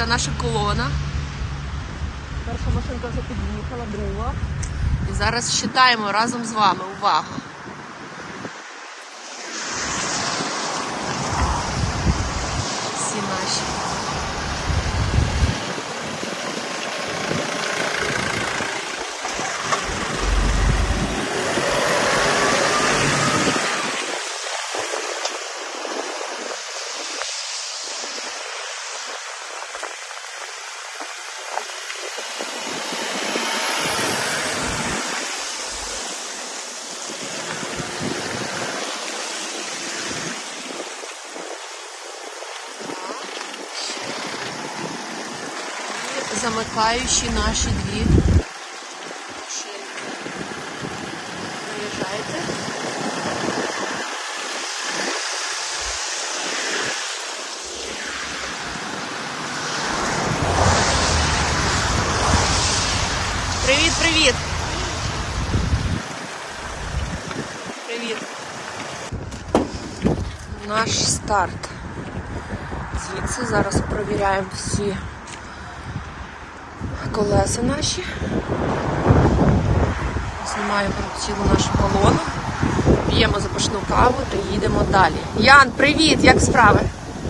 вся наша колона. Перша машинка вже під'їхала, друга. І зараз вважаємо разом з вами. Увага! Всі наші. Замикаючі наші дві машинки. Приїжджайте. Привіт, привіт! Привіт! Наш старт. Звідси зараз провіряємо всі колеса наші. Знімаємо цілу нашу колону, п'ємо запашну каву та їдемо далі. Ян, привіт! Як справи?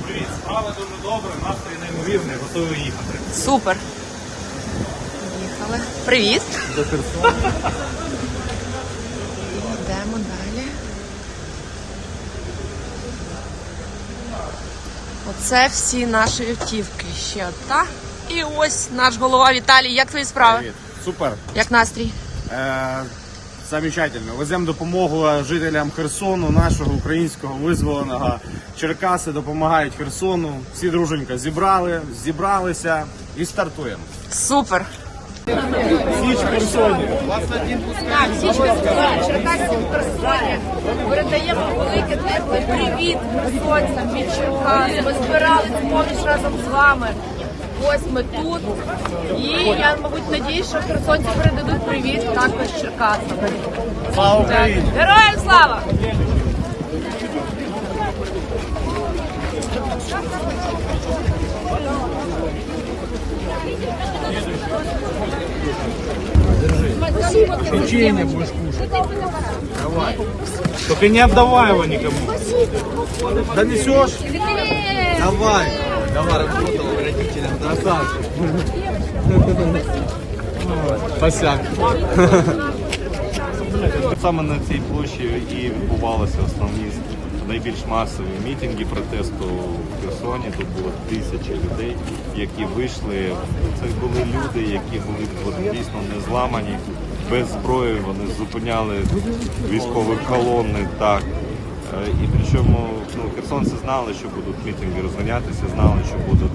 Привіт, справа дуже добре, настрій неймовірний, готовий їхати. Супер. Їхали. Привіт. До Херсона. Йдемо далі. Оце всі наші автівки. Ще одна. І ось наш голова Віталій. Як твої справи? Привіт. Супер. Як настрій? Е, замечательно. Веземо допомогу жителям Херсону, нашого українського визволеного. Черкаси допомагають Херсону. Всі друженько зібрали, зібралися і стартуємо. Супер. Січ в Херсоні. Так, всі черкаські персоні передаємо великий теплий привіт херсонцям від Черкас. Ми збирались поміж разом з вами. Ось ми тут. І я, мабуть, надіюсь, що херсонці передадуть привіт також Черкасам. Слава Україні! Героям слава! Печенье будешь кушать. Давай. Только не отдавай его никому. Донесешь? Давай. Давай, работал родителям. Красавчик. Посяк. Саме на цій площі і відбувалися основні найбільш масові мітинги протесту в Херсоні. Тут було тисячі людей, які вийшли. Це були люди, які були дійсно не зламані, без зброї. Вони зупиняли військові колони. Так. Е, І причому ну, херсонці знали, що будуть мітинги розганятися, знали, що будуть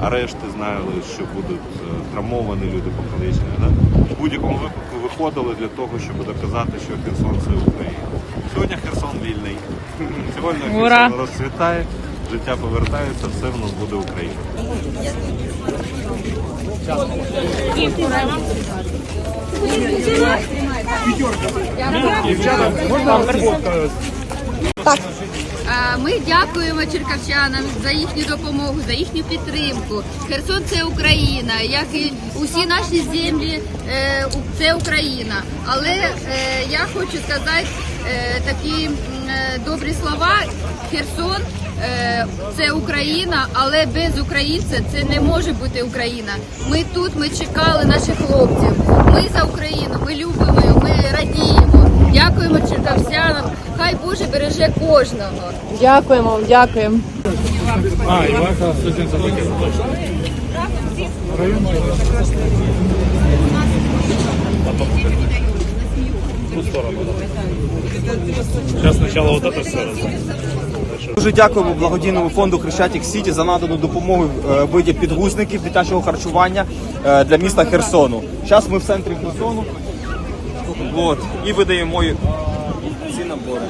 арешти, знали, що будуть е, травмовані люди покалічені. Да? В будь-якому випадку виходили для того, щоб доказати, що Херсон це Україна. Сьогодні Херсон вільний. Сьогодні Ура! Херсон розцвітає, життя повертається, все в нас буде Україна. А, Ми дякуємо черкавчанам за їхню допомогу, за їхню підтримку. Херсон це Україна, як і усі наші землі, е, це Україна. Але е, я хочу сказати е, такі добрі слова. Херсон це Україна, але без українця це не може бути Україна. Ми тут, ми чекали наших хлопців. Ми за Україну, ми любимо, ми радіємо. Дякуємо черкавцянам. Хай Боже береже кожного. Дякуємо вам, дякуємо. А, вот это все Дуже дякуємо благодійному фонду Хрещатик Сіті за надану допомогу е, в виді підгузників дитячого харчування е, для міста Херсону. Зараз ми в центрі Херсону от, і видаємо й- ці набори.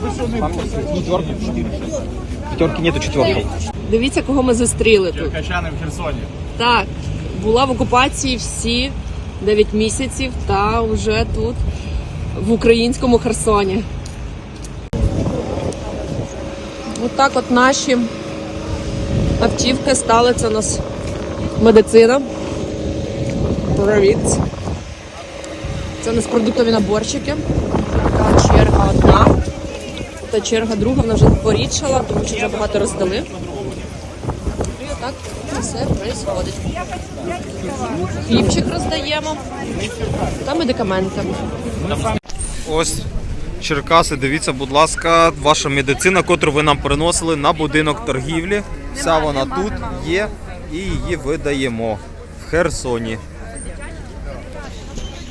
Пятерки, четыре, шесть. Пятерки нету четверки. Дивіться, кого ми зустріли тут. Черкащани в Херсоні. Так, була в окупації всі 9 місяців та вже тут в українському Херсоні. Отак от наші автівки стали. Це у нас медицина. Привіт. Це у нас продуктові наборчики. Така черга одна. Та черга друга, вона вже порідшала, тому що вже багато роздали. І отак все відбувається. Хлібчик роздаємо та медикаменти. Ось Черкаси, дивіться, будь ласка, ваша медицина, котру ви нам приносили на будинок торгівлі. Вся вона тут є і її видаємо в Херсоні.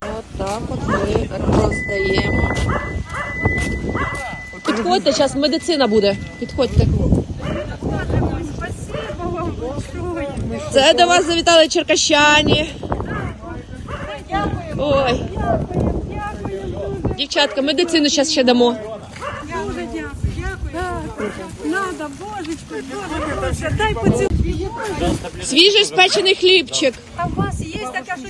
Отак от ми роздаємо. Підходьте, зараз медицина буде. Підходьте. Це до вас завітали черкащані. Ой. Дівчатка, медицину зараз ще дамо. Дуже дякую, дякую. Надо, божечко, боже, дай поцілую. Свіжий спечений хлібчик. А у вас є така, що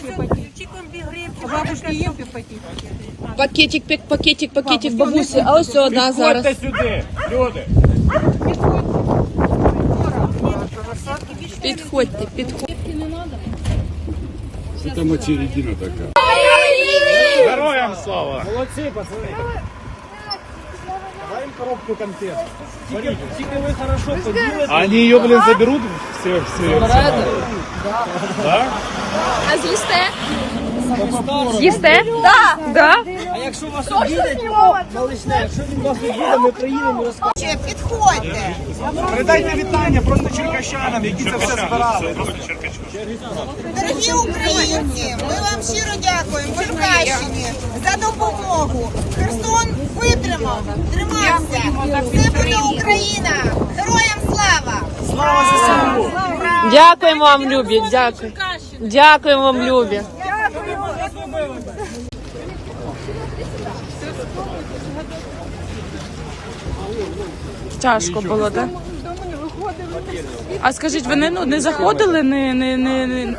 чи комбігриб, чи бабушки є пакетик? Пакетик, пакетик, пакетик бабусі. А ось одна зараз. Підходьте, підходьте. Героям слава! Молодці, пацани! Дай їм коробку конфет. Тільки, тільки ви хорошо поділите. Они ее, блин, заберут все, все. А з'їсте? З'їсте? Да. Да? Підходьте. Передайте вітання просто черкащанам, які це все збирали. Дорогі українці, ми вам щиро дякуємо Черкащині за допомогу. Херсон витримав, тримався. Це буде Україна. Героям слава! Дякуємо вам, Любі. Дякую. Дякуємо вам, Любі. Тяжко було, так? А скажіть, вони ну, не заходили, не, не, не, не...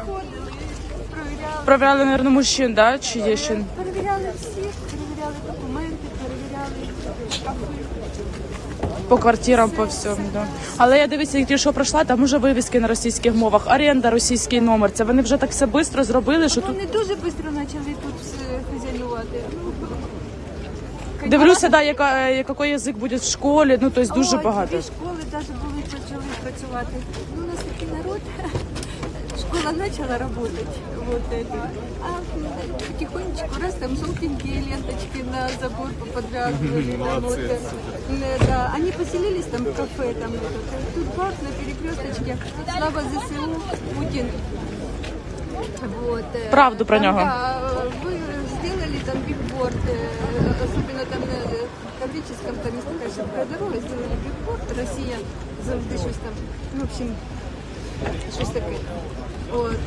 Провіряли, мабуть, мужчин, да? чи є ще? Перевіряли всіх, перевіряли документи, перевіряли По квартирам, по всьому, да. Але я дивіться, як ті, що пройшла, там уже вивіски на російських мовах, оренда, російський номер. Це вони вже так все швидко зробили, що тут Вони дуже швидко почали тут все хазяювати. дивлюся, да, яка, е, який язик буде в школі, ну тобто дуже Ой, багато. Дві школи навіть були почали працювати. Ну, у нас такий народ. Школа начала работать. Вот это. А потихонечку раз там желтенькие ленточки на забор поподвязывали. там вот, э, да. Они поселились там в кафе, там этот. Тут бах на перекресточке. Слава ЗСУ, Путин. Вот, э, Правду про там, нього. Да, вы сделали там бигборд, э, особенно там на э, Таврическом, там есть такая широкая дорога, сделали бигборд, Россия завжди щось там, в общем, щось таке. От.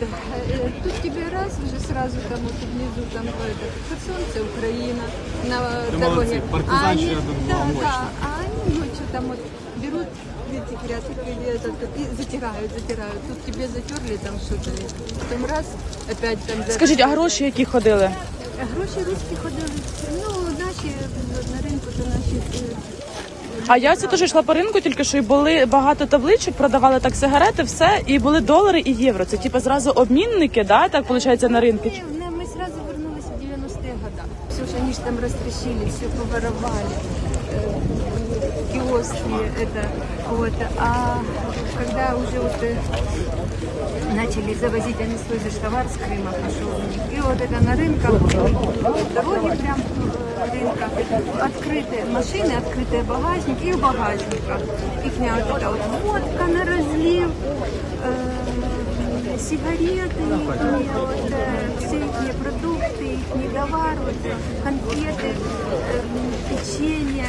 Е, Тут тебе раз, вже сразу там вот внизу там это, Херсон, це Україна, на дороге. А они, да, да, а они ночью там вот берут эти грядки или этот, и затирают, затирают. Тут тебе затерли там что-то, потом раз, опять там... за- Скажіть, а гроші які ходили? Гроші руські ходили. Ну, наші на ринку, то наші. е, А я це теж йшла по ринку, тільки що і були багато табличок, продавали так сигарети, все, і були долари і євро. Це типу зразу обмінники, да, так виходить на ринку. Ми, ми зразу вернулися в 90-х годах. Все що ніж там розтрішили, все поворовали э, Киоски, это вот. А когда уже вот э, начали завозить, они свой же товар с Крыма пошел у них. И вот это на рынках, дороги прям э, рынка, открытые машины, открытые багажники и в багажниках. Их вот это вот водка на разлив, э, сигареты, ихние, вот, э, все их продукты, их товар, вот, э, конфеты, э, печенье.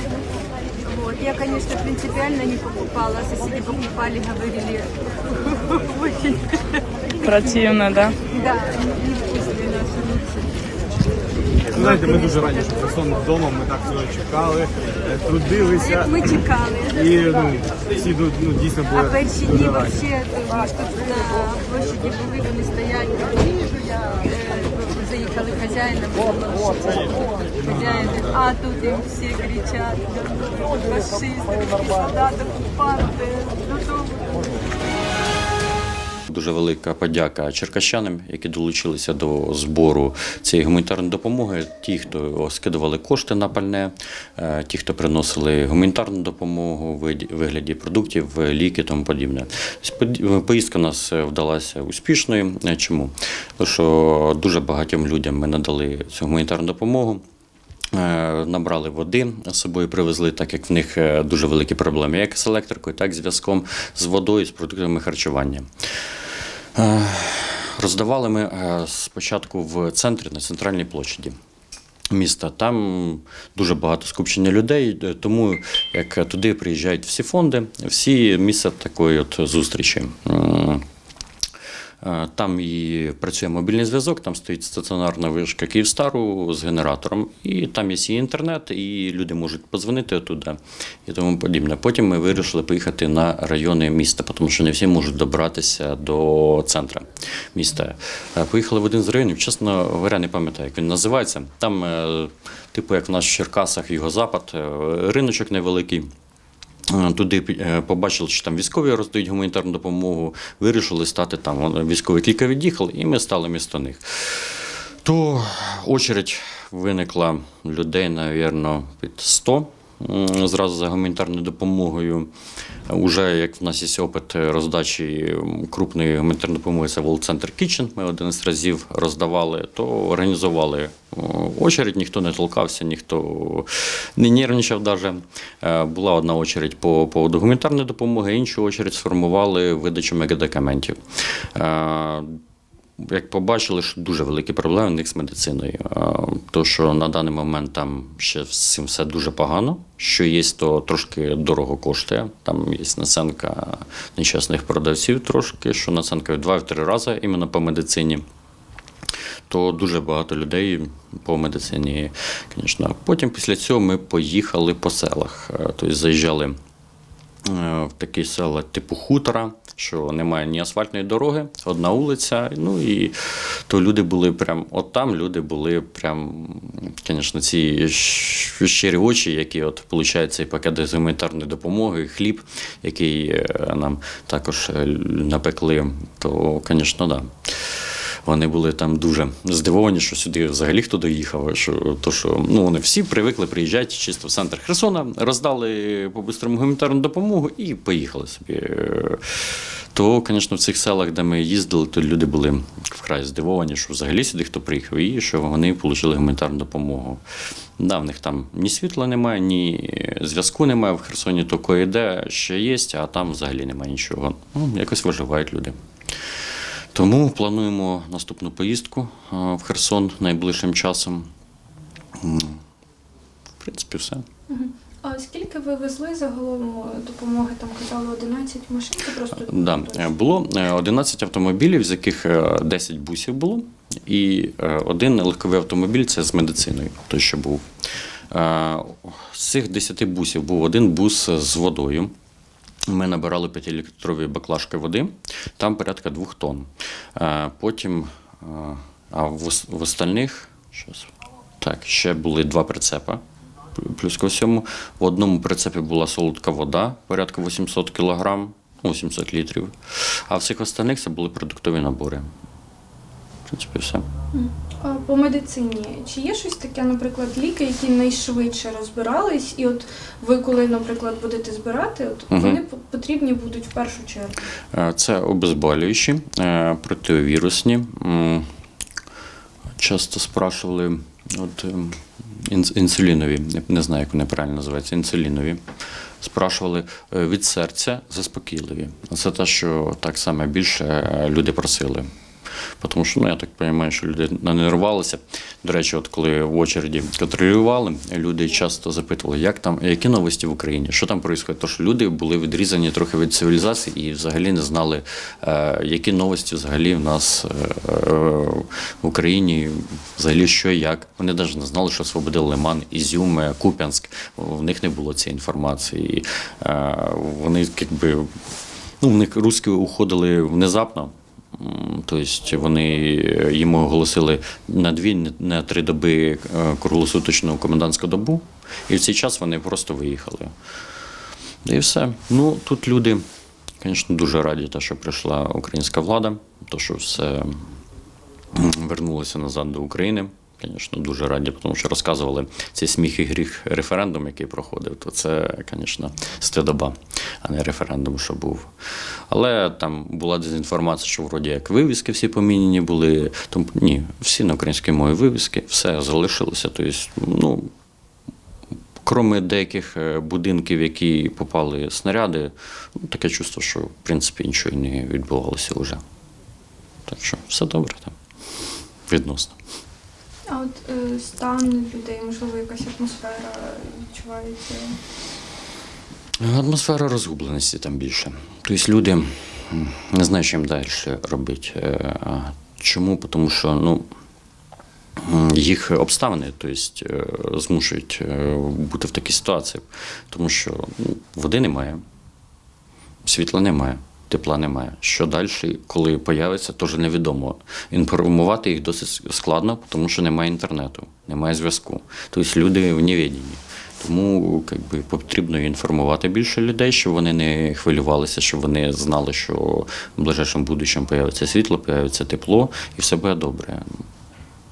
Вот. Я, конечно, принципиально не покупала, а соседи покупали, говорили, очень, Противно, да. да, невкусные наши лучше. Знаєте, ми дуже раді, що Херсон вдома, ми так цього чекали, е, трудилися. Ми чекали. І ну, всі ну, ну, дійсно А були перші дуже дні раді. вообще, ми ж тут на площаді були, вони стоять, е, заїхали хазяїни. хозяином хозяины, а тут им все кричат, фашисты, солдаты, оккупанты, додому. Дуже велика подяка черкащанам, які долучилися до збору цієї гуманітарної допомоги. Ті, хто скидували кошти на пальне, е, ті, хто приносили гуманітарну допомогу вигляді продуктів, ліки тому подібне. Тобто Поїздка у нас вдалася успішною. Е, Чому? Тому що дуже багатьом людям ми надали цю гуманітарну допомогу. Е, Набрали води з собою привезли, так як в них е, дуже великі проблеми, як з електрикою, так і зв'язком з водою, з продуктами харчування. Е, Роздавали ми е, спочатку в центрі на центральній площаді. Міста там дуже багато скупчення людей, е, тому як туди приїжджають всі фонди, всі місця такої от зустрічі. Е, Там і працює мобільний зв'язок, там стоїть стаціонарна вишка Київстару з генератором, і там є і інтернет, і люди можуть подзвонити туди і тому подібне. Потім ми вирішили поїхати на райони міста, тому що не всі можуть добратися до центру міста. Е, Поїхали в один з районів, чесно говоря, не пам'ятаю, як він називається. Там, е, типу, як в нас в Черкасах, його-запад, е, риночок невеликий. Е, Туди е, побачили, що там військові роздають гуманітарну допомогу, вирішили стати там. Військові кілька від'їхали, і ми стали місто них. То очередь виникла людей, навірно, під 100 м, зразу за гуманітарною допомогою. Уже як в нас є опит роздачі крупної гуманітарної допомоги, це Center Kitchen, Ми 11 разів роздавали, то організували очередь, ніхто не толкався, ніхто не нервничав навіть. Була одна очередь по поводу гуманітарної допомоги, іншу очередь сформували видачу медикаментів. Як побачили, що дуже великі проблеми в них з медициною. То, що на даний момент там ще з все дуже погано. Що є, то трошки дорого коштує. Там є наценка нещасних продавців трошки, що наценка в два-три рази іменно по медицині. То дуже багато людей по медицині, звісно. Потім після цього ми поїхали по селах. Тобто заїжджали такі села типу хутора, що немає ні асфальтної дороги, одна вулиця. Ну і то люди були прям, от там люди були прям, звісно, ці щирі очі, які от получають цей пакет з гуманітарної допомоги, хліб, який е, нам також е, напекли, то, звісно, да. Вони були там дуже здивовані, що сюди взагалі хто доїхав. Що, то, що, ну, вони всі привикли приїжджати чисто в центр Херсона, роздали по-бистрому гуманітарну допомогу і поїхали собі. То, звісно, в цих селах, де ми їздили, то люди були вкрай здивовані, що взагалі сюди хто приїхав, і що вони отримали гуманітарну допомогу. Да, в них там ні світла немає, ні зв'язку немає в Херсоні, то кое-де ще є, а там взагалі немає нічого. Ну, якось виживають люди. Тому плануємо наступну поїздку е, в Херсон найближчим часом. В принципі, все. А скільки ви везли загалом допомоги? Там казали 11 машин, це просто Да. е, Було е, 11 автомобілів, з яких е, 10 бусів було, і е, один легковий автомобіль це з медициною, той, що був. Е, З цих 10 бусів був один бус з водою. Ми набирали 5-літрові баклажки води, там порядка 2 тонн. Е, Потім, е, а в, остальних, так, ще були два прицепа. Плюс ко всьому, в одному прицепі була солодка вода, порядка 800 кг, 800 літрів. А в всіх остальних це були продуктові набори. В принципі, все. По медицині. Чи є щось таке, наприклад, ліки, які найшвидше розбирались, і от ви, коли, наприклад, будете збирати, от Мгм. вони потрібні будуть в першу чергу. Е, Це обезболюючі, е, противірусні. Часто спрашували от, ем, інсулінові, не- знаю, як вони правильно називаються, інсулінові. Спрашували е, від серця заспокійливі. Це те, що так само більше люди просили. Тому що ну, я так розумію, що люди нанервувалися. До речі, от коли в очереді контролювали, люди часто запитували, як там, які новості в Україні, що там відбувається. Що люди були відрізані трохи від цивілізації і взагалі не знали, е, які новості взагалі в нас е, в Україні, взагалі що як. Вони навіть не знали, що освободили Лиман, Ізюм, Куп'янськ. В них не було цієї інформації. Е, вони якби. Ну, в них русські уходили внезапно, Тобто вони йому оголосили на дві, на три доби е, круглосуточну комендантську добу, і в цей час вони просто виїхали. І все. Ну, тут люди, звісно, дуже раді, те, що прийшла українська влада, то, що все вернулося назад до України. Звісно, дуже раді, тому що розказували цей сміх і гріх референдум, який проходив, то це, звісно, стидоба, а не референдум, що був. Але там була дезінформація, що вроді як вивіски всі поміняні були. Тому ні, всі на українській мові вивіски, все залишилося. Тобто, ну, Кроме деяких е, будинків, які попали снаряди, ну, таке чувство, що в принципі нічого не відбувалося вже. Так що все добре там. Відносно. А от е, стан людей, можливо, якась атмосфера відчувається. Атмосфера розгубленості там більше. Тобто люди не знають, що їм далі робити. Е, Чому? Тому що ну, їх обставини тобто, е, змушують е, бути в такій ситуації. Тому що ну, води немає, світла немає. Тепла немає. Що далі, коли появиться, теж невідомо. Інформувати їх досить складно, тому що немає інтернету, немає зв'язку. Тобто люди в невіденні. Тому як би, потрібно інформувати більше людей, щоб вони не хвилювалися, щоб вони знали, що в ближайшому будущому появиться світло, появиться тепло і все буде добре.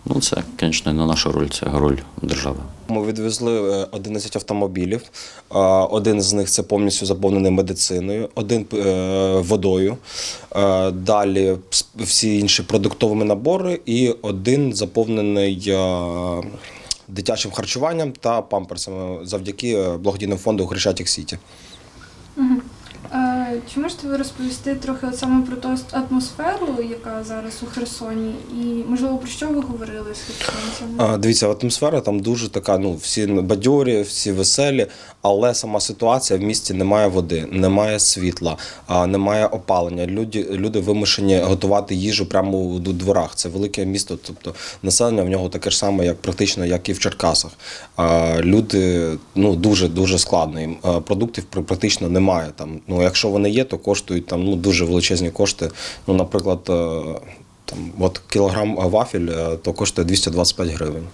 Ну, це, звісно, не наша роль, це роль держави. Ми відвезли е, 11 автомобілів. Е, Один з них це повністю заповнений медициною, один е, водою. Е, Далі всі інші продуктовими набори, і один заповнений дитячим харчуванням та памперсами завдяки благодійному фонду Хрещатик Сіті. Е, чи можете ви розповісти трохи от саме про ту атмосферу, яка зараз у Херсоні, і можливо про що ви говорили з херсонцями? Дивіться, атмосфера там дуже така. Ну всі бадьорі, всі веселі, але сама ситуація в місті немає води, немає світла, немає опалення. Люди, люди вимушені готувати їжу прямо у дворах. Це велике місто, тобто населення в нього таке ж саме, як практично як і в Черкасах. Люди ну дуже дуже складно. Продуктів практично немає. Там ну якщо вони є, то коштують там ну дуже величезні кошти. Ну, наприклад. е, там, от кілограм вафель е, то коштує 225 гривень.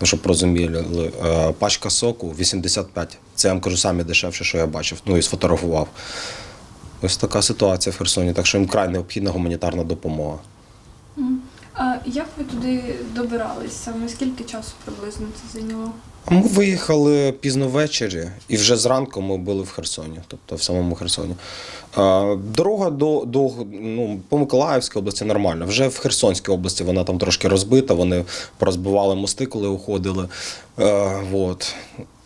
Ну, щоб розуміли, Е, пачка соку 85. Це я вам кажу самі дешевше, що я бачив, ну і сфотографував. Ось така ситуація в Херсоні, так що їм край необхідна гуманітарна допомога. А як ви туди добирались саме? Скільки часу приблизно це зайняло? Ми виїхали пізно ввечері, і вже зранку ми були в Херсоні, тобто в самому Херсоні. Дорога до, до ну, по Миколаївській області нормальна. Вже в Херсонській області вона там трошки розбита, вони порозбивали мости, коли уходили. Вот.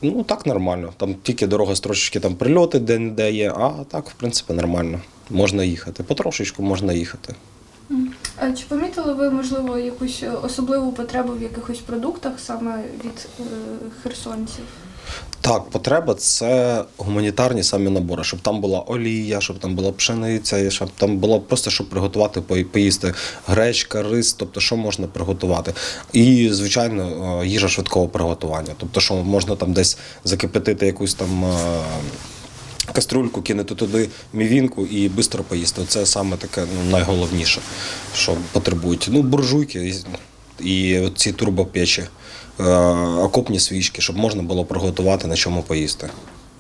Ну так нормально. Там тільки дорога з трошечки там прильоти де-не-де є, а так, в принципі, нормально. Можна їхати. Потрошечку можна їхати. А чи помітили ви, можливо, якусь особливу потребу в якихось продуктах саме від е, херсонців? Так, потреба це гуманітарні самі набори, щоб там була олія, щоб там була пшениця, щоб там було просто щоб приготувати поїсти гречка, рис, тобто що можна приготувати. І, звичайно, е, їжа швидкого приготування. Тобто, що можна там десь закипятити якусь там. Каструльку кинути туди мівінку і швидко поїсти. Це саме таке ну, найголовніше, що потребують. Ну, буржуйки і, і ці турбопечі, е, окопні свічки, щоб можна було приготувати на чому поїсти.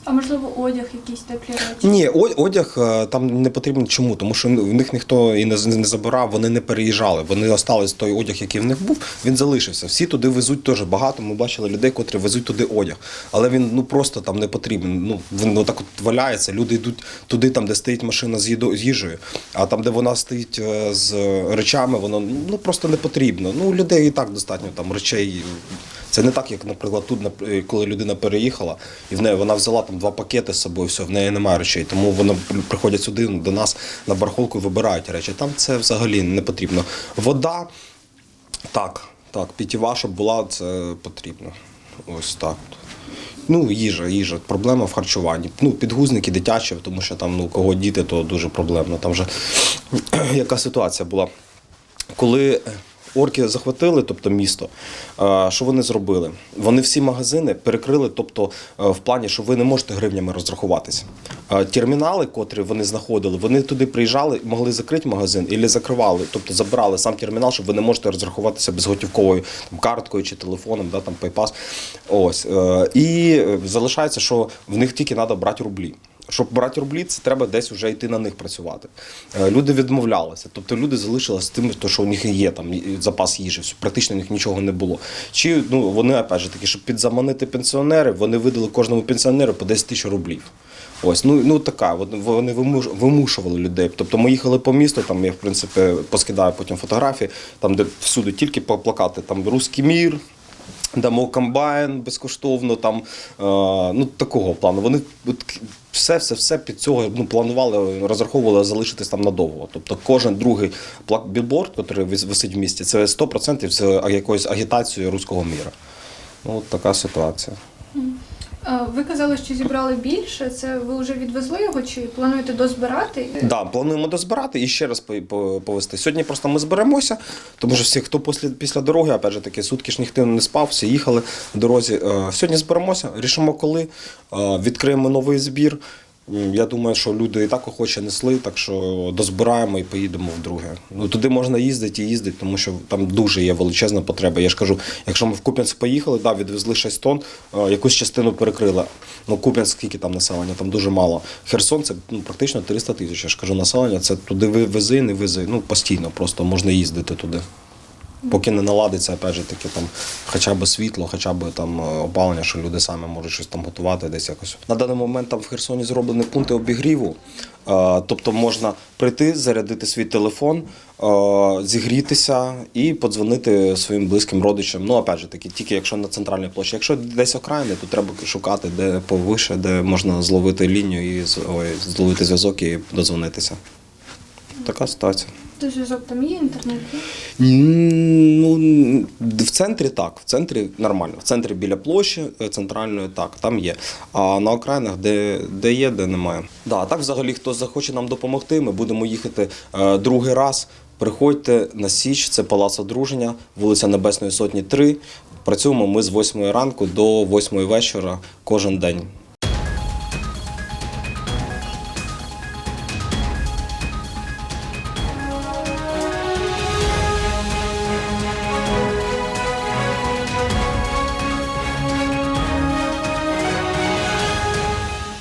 А можливо, одяг, якісь теплі речі? Ні, одяг е, там не потрібен чому, тому що в них ніхто і не, забирав, вони не переїжджали. Вони остались той одяг, який в них був, він залишився. Всі туди везуть теж багато. Ми бачили людей, котрі везуть туди одяг. Але він ну просто там не потрібен. Ну він отак от валяється. Люди йдуть туди, там, де стоїть машина з їжею, а там, де вона стоїть е, з речами, воно ну просто не потрібно. Ну людей і так достатньо там речей. Це не так, як, наприклад, тут, коли людина переїхала, і в неї вона взяла там два пакети з собою, все, в неї немає речей. Тому вони приходять сюди до нас на барахолку і вибирають речі. Там це взагалі не потрібно. Вода, так, так, питєва, щоб була, це потрібно. Ось так. Ну, їжа, їжа. Проблема в харчуванні. Ну, підгузники дитячі, тому що там, ну, кого діти, то дуже проблемно. Там вже яка ситуація була. Коли орки захватили, тобто місто, що вони зробили? Вони всі магазини перекрили, тобто е, в плані, що ви не можете гривнями розрахуватися. Термінали, котрі вони знаходили, вони туди приїжджали, могли закрити магазин і закривали, тобто забирали сам термінал, щоб ви не можете розрахуватися безготівковою там, карткою чи телефоном, да, там PayPass. Ось. Е, І е, залишається, що в них тільки треба брати рублі. Щоб брати рублі, це треба десь вже йти на них працювати. Е, Люди відмовлялися, тобто люди залишилися тим, що у них є там запас їжі, практично у них нічого не було. Чи ну вони опять же таки, щоб підзаманити пенсіонерів, вони видали кожному пенсіонеру по 10 тисяч рублів. Ось, ну, ну така, вони вимуш- вимушували людей. Тобто ми їхали по місту, там я в принципі поскидаю потім фотографії, там де всюди тільки плакати, там Руський мір, дамо комбайн безкоштовно, там е, ну такого плану. Вони все, все, все під цього ну, планували, розраховували залишитись там надовго. Тобто кожен другий білборд, який висить в місті, це 100% з якоюсь агітацією руського міра. Ну, от така ситуація. А, Ви казали, що зібрали більше. Це ви вже відвезли його чи плануєте дозбирати? Да, плануємо дозбирати і ще раз по- по- повезти. Сьогодні просто ми зберемося, тому що всі, хто після, після дороги, опять же таки, сутки ж ніхто не спав, всі їхали в дорозі. Е, Сьогодні зберемося, рішимо коли, е, відкриємо новий збір. Я думаю, що люди і так охоче несли, так що дозбираємо і поїдемо вдруге. Ну туди можна їздити і їздити, тому що там дуже є величезна потреба. Я ж кажу, якщо ми в Куп'янськ поїхали, да, відвезли 6 тонн, е, якусь частину перекрили. Ну Куп'янськ скільки там населення? Там дуже мало. Херсон це ну, практично 300 тисяч. Я ж кажу, населення це туди ви- вези, не вези. Ну постійно просто можна їздити туди. Поки не наладиться, опять же таки, там хоча б світло, хоча б там е, опалення, що люди самі можуть щось там готувати десь якось. На даний момент там в Херсоні зроблені пункти обігріву. Е, Тобто можна прийти, зарядити свій телефон, е, зігрітися і подзвонити своїм близьким родичам. Ну, опять же таки, тільки якщо на центральній площі. Якщо десь окраїни, то треба шукати, де повише, де можна зловити лінію і ой, зловити зв'язок і дозвонитися. Така ситуація. То зв'язок там є, інтернет? Ну, в центрі так, в центрі нормально. В центрі біля площі е, центральної так, там є. А на окраїнах, де, де є, де немає. Да, так взагалі, хто захоче нам допомогти, ми будемо їхати е, другий раз. Приходьте на Січ, це Палац Одруження, вулиця Небесної Сотні 3. Працюємо ми з 8 ранку до 8 вечора кожен день.